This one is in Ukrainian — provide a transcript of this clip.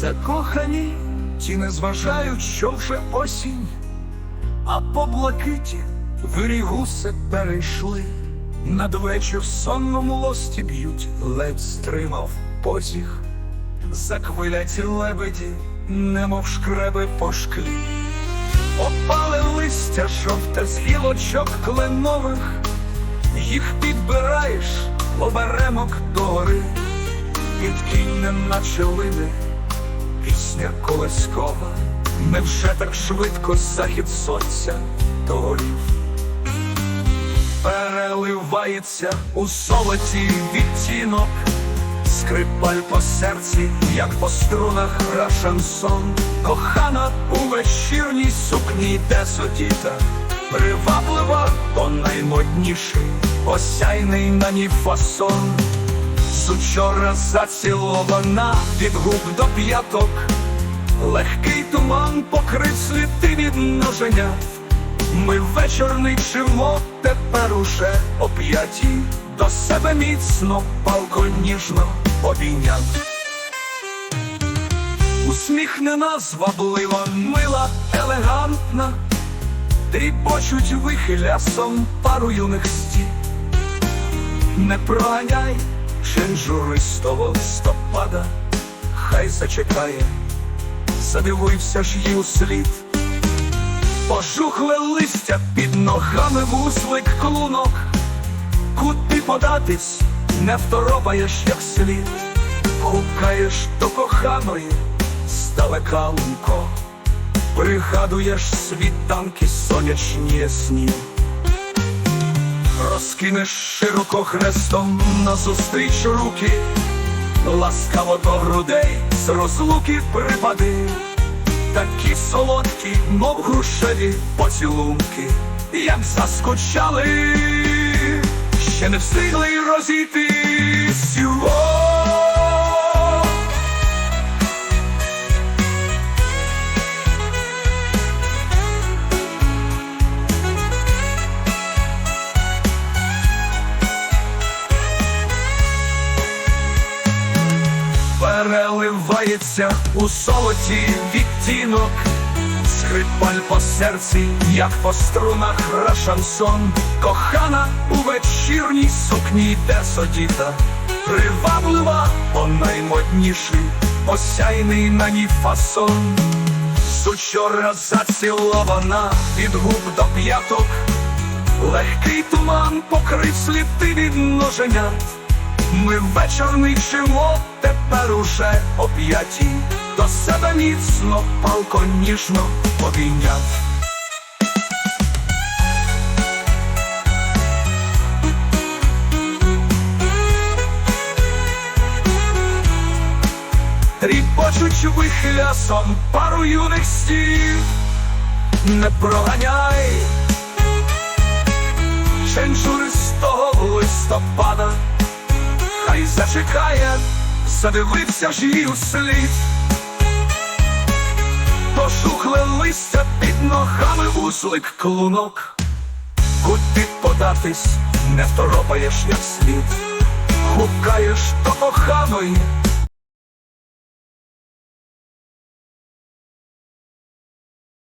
Закохані, ті не зважають, що вже осінь, а по блакиті вирігуси перейшли. Надвечір в сонному лості б'ють, ледь стримав потяг. Заквиляті лебеді, немов шкреби по шклі. Опали листя жовте з гілочок кленових, їх підбираєш оберемок догори, під кіннем наче лине пісня колескова, невже так швидко захід сонця догорів? Переливається у золоті відтінок, скрипаль по серці, як по струнах гра шансон, кохана у вечірній сукні йде сотіта, приваблива, то наймодніший, осяйний на ній фасон. З учора зацілована від губ до п'яток, легкий туман покрив сліди від ноженят. Ми вечорний чимо тепер уже об'яті, до себе міцно, палко ніжно обійняв. Усміхнена, зваблива, мила, елегантна, тріпочуть вихилясом пару юних стін. Не проганяй ченжуристого листопада, хай зачекає, задивився ж їй слід. Пожухле листя під ногами вузлик клунок, куди податись, не второпаєш, як слід, гукаєш до коханої здалека лунко, пригадуєш світанки сонячні ясні. Розкинеш широко хрестом назустріч руки, ласкаво до грудей з розлуки припади, такі солодкі, мов грушеві поцілунки, як заскучали, ще не встигли розійтись. О! у золоті відтінок, скрипаль по серці, як по струнах гра шансон, кохана у вечірній сукні йде содіта, приваблива, по наймодніший, осяйний на ній фасон. З учора зацілована від губ до п'яток, легкий туман покрив сліди від ноженят. Ми вечорний чимо тепер уже об'яті, до себе міцно, палко ніжно обійняв. Тріпочуть вихлясом пару юних стів, не проганяй. Ченчуристого листопада. хай зачекає, задивився ж її у слід. пошухле листя під ногами вузлик клунок, куди податись, не второпаєш як слід, гукаєш до коханої